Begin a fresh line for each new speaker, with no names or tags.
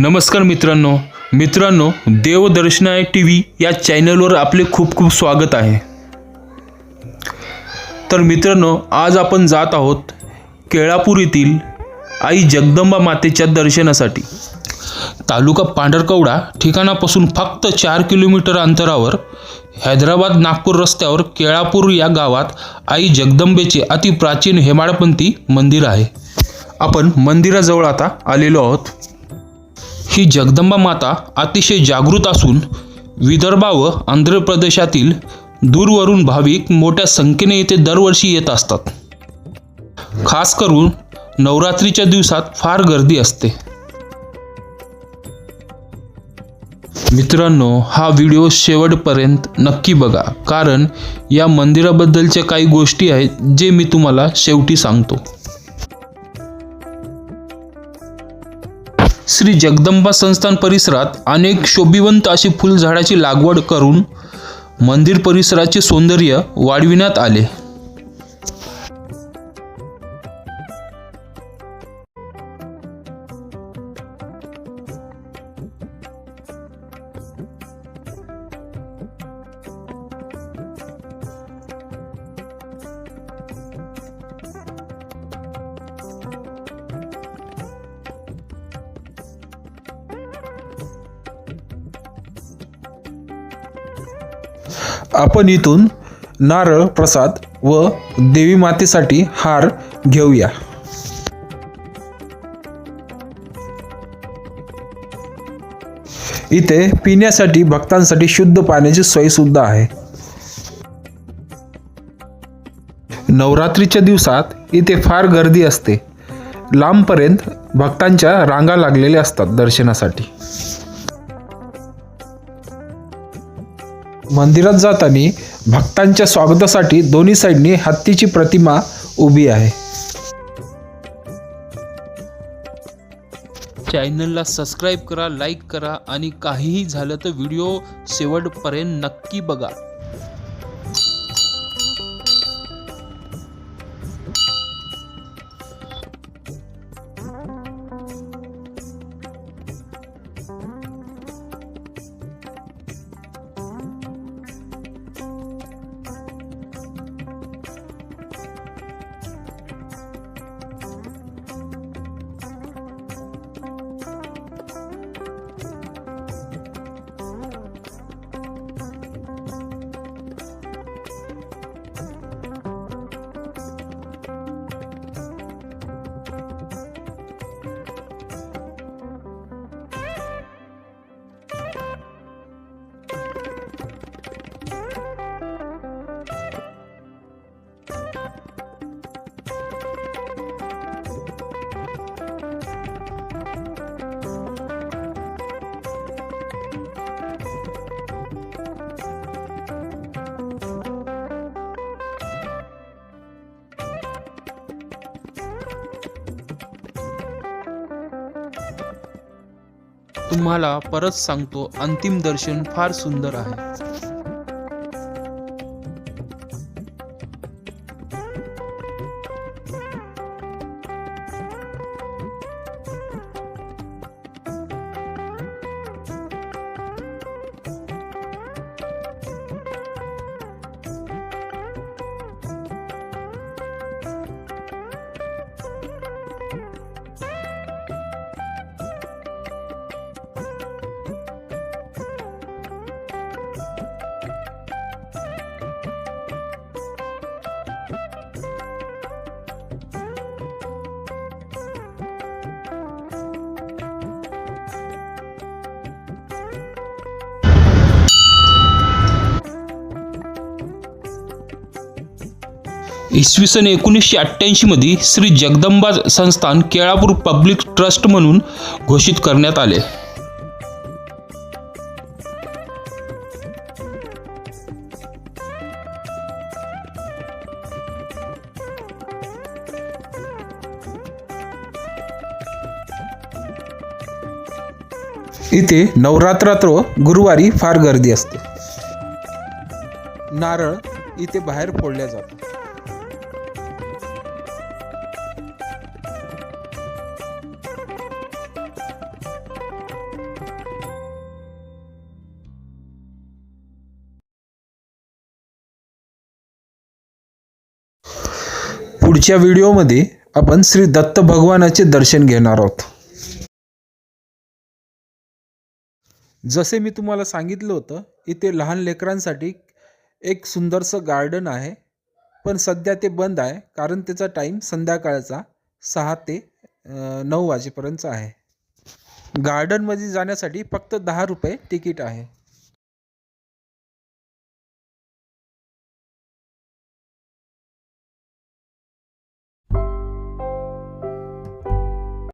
नमस्कार मित्रांनो. मित्रांनो देवदर्शना टी व्ही या चॅनलवर आपले खूप खूप स्वागत आहे. तर मित्रांनो आज आपण जात आहोत केळापूर येथील आई जगदंबा मातेच्या दर्शनासाठी. तालुका पांढरकवडा ठिकाणापासून फक्त चार किलोमीटर अंतरावर हैदराबाद नागपूर रस्त्यावर केळापूर या गावात आई जगदंबेचे अतिप्राचीन हेमाडपंथी मंदिर आहे. आपण मंदिराजवळ आता आलेलो आहोत. ही जगदंबा माता अतिशय जागृत असून विदर्भ व आंध्र प्रदेशातील दूरवरून भाविक मोठ्या संख्येने येथे दरवर्षी येत असतात. खास करून नवरात्रीच्या दिवसात फार गर्दी असते. मित्रांनो हा व्हिडिओ शेवटपर्यंत नक्की बघा कारण या मंदिराबद्दलच्या काही गोष्टी आहेत जे मी तुम्हाला शेवटी सांगतो. श्री जगदंबा संस्थान परिसरात अनेक शोभिवंत अशी फुलझाडाची लागवड करून मंदिर परिसराचे सौंदर्य वाढविण्यात आले. आपण इथून नारळ प्रसाद व देवी मातेसाठी हार घेऊया. इथे पिण्यासाठी भक्तांसाठी शुद्ध पाण्याची सोय सुद्धा आहे. नवरात्रीच्या दिवसात इथे फार गर्दी असते. लांबपर्यंत भक्तांच्या रांगा लागलेल्या असतात दर्शनासाठी. मंदिरात जाताना भक्तांच्या स्वागतासाठी दोन्ही साईडनी हत्तीची प्रतिमा उभी आहे. चॅनलला सबस्क्राईब करा लाईक करा आणि काहीही झालं तर व्हिडिओ शेवटपर्यंत नक्की बघा. तुम्हाला परत सांगतो अंतिम दर्शन फार सुंदर आहे. इसवी सन एकोणीसशे अठ्ठ्याऐंशीमध्ये श्री जगदंबा संस्थान केळापूर पब्लिक ट्रस्ट म्हणून घोषित करण्यात आले. इथे नवरात्रात्र गुरुवारी फार गर्दी असते. नारळ इथे बाहेर फोडल्या जातात.
पुढच्या व्हिडिओमध्ये आपण श्री दत्त भगवानाचे दर्शन घेणार आहोत. जसे मी तुम्हाला सांगितलं होतं इथे लहान लेकरांसाठी एक सुंदरसं गार्डन आहे. पण सध्या ते बंद आहे कारण त्याचा टाईम संध्याकाळचा सहा ते नऊ वाजेपर्यंत आहे. गार्डनमध्ये जाण्यासाठी फक्त दहा रुपये तिकीट आहे.